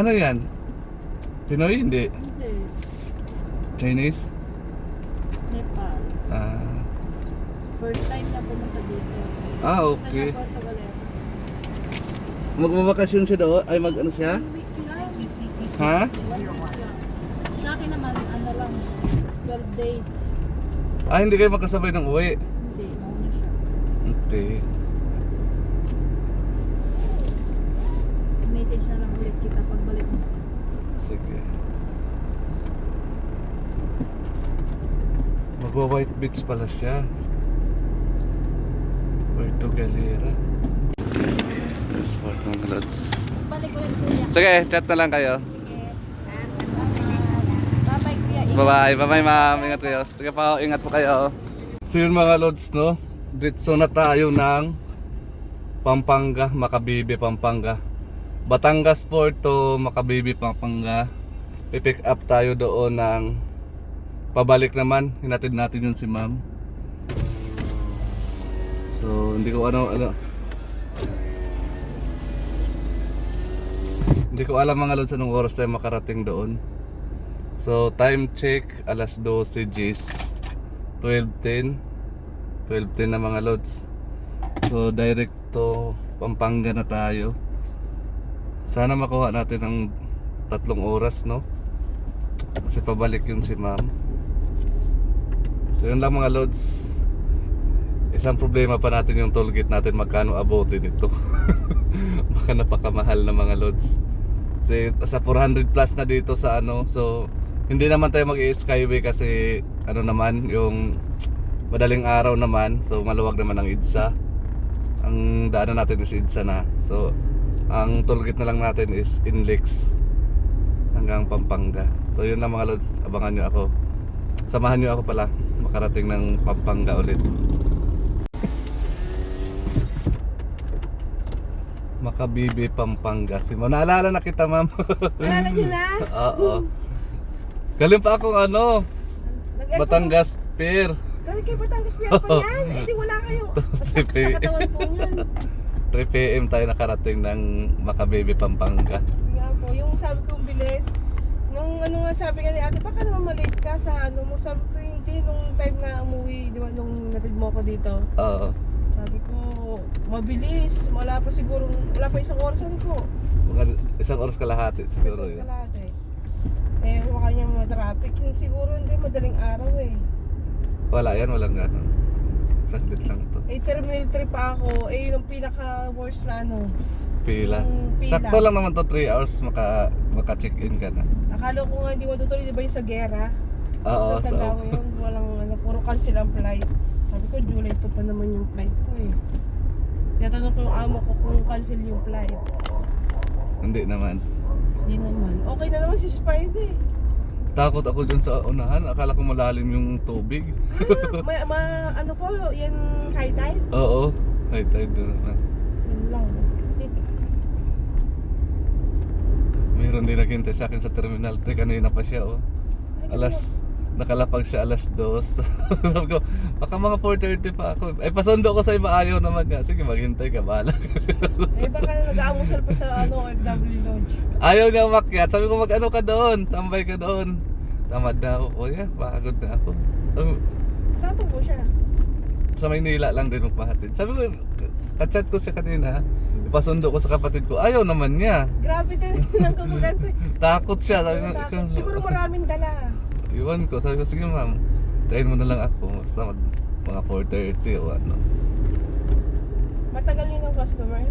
Ano yan? Pinoy? Hindi. Hindi. Chinese? Nepal. Ah, First time na pumunta dito. ah okay. Magbabakasyon siya daw? Ay mag ano siya? Ha? Sa akin naman, ano lang, 12 days. Ah, hindi kayo magkasabay ng uwi. Hindi, mauna siya. Okay. Message na lang ulit kita pagbalik mo. Sige. Magwa White Beach pala siya. Puerto Galera. Balik ulit kuya. Sige, chat na lang kayo. Bye-bye. Bye-bye. Ma'am. Ingat kayo. Sige pa, ingat po kayo. So yun mga lods, no? Dito na tayo ng Pampanga, Makabibi, Pampanga. Batangas Port to Makabibi, Pampanga. Pipick up tayo doon ng pabalik naman. Hinatid natin yun si ma'am. So, hindi ko ano, ano. Hindi ko alam mga lods anong oras tayo makarating doon. So, time check, alas 12 Gs. 12.10. 12.10 na mga lods. So, direct to Pampanga na tayo. Sana makuha natin ng tatlong oras, no? Kasi pabalik yun si ma'am. So, yun lang mga lods. Isang problema pa natin yung toll gate natin magkano abutin ito. Baka napakamahal na mga lods. Kasi sa 400 plus na dito sa ano. So, hindi naman tayo mag-skyway kasi ano naman, yung madaling araw naman. So, maluwag naman ang EDSA. Ang daanan natin is EDSA na. So, ang toll gate na lang natin is Inlex hanggang Pampanga. So, yun lang mga lods. Abangan nyo ako. Samahan nyo ako pala makarating ng Pampanga ulit. Makabibi, Pampanga. Si Mo, naalala na kita, ma'am. Alala niyo na? Oo. Galing pa akong ano. Batangas Pier. Galing kayo Batangas Pier pa yan. Eh di wala kayo. Sa, sa katawan po niyan. 3 p.m. tayo nakarating ng Makabibi, Pampanga. Nga po, yung sabi kong bilis. Nung ano nga sabi nga ni ate, baka naman malate ka sa ano mo. Sabi ko hindi, nung time na umuwi, di ba, nung natid mo ako dito. Oo. Sabi ko, mabilis. Wala pa siguro, wala pa isang oras ano ko. Mga isang oras kalahati siguro yun. Kalahati. Eh, baka niya mga traffic. Siguro hindi, madaling araw eh. Wala yan, walang ganon. Saglit lang to. Eh, terminal 3 pa ako. Eh, yung pinaka-worst na ano. Pila. Yung pila. Sakto lang naman to 3 hours maka, maka-check-in ka na. Akala ko nga hindi matutuloy, di ba yung sa gera? Oo, so, Tanda ko yun, walang ano, puro cancel ang flight. Sabi ko, July 2 pa naman yung flight ko eh. Tinatanong ko yung amo ko kung cancel yung flight. hindi naman. Hindi naman. Okay na naman si Spidey. Takot ako dun sa unahan. Akala ko malalim yung tubig. Ah, ma, ma, ano po, yan high tide? Oo. High tide doon naman. Yun lang. Mayroon din naghintay sa akin sa Terminal 3. Kanina pa siya, oh. Alas, nakalapag siya alas 2. Sabi ko, baka mga 4.30 pa ako. Ay, pasundo ko sa iba. Ayaw naman nga. Sige, maghintay ka. Bahala. Eh, baka nag-aamusal pa sa ano, FW Lodge. Ayaw niya umakyat. Sabi ko, mag-ano ka doon. Tambay ka doon. Tamad na ako. Kuya, pagod na ako. Sabi, Saan po po siya? sa Maynila lang din magpahatid. Sabi ko, kachat ko siya kanina. Ipasundo ko sa kapatid ko. Ayaw naman niya. Grabe din ng kumagante. Takot siya. Sabi ko, ikaw- Siguro maraming dala. Iwan ko. Sabi ko, sige ma'am. Tayin mo na lang ako. Basta mag, mga 4.30 o ano. Matagal yun ang customer.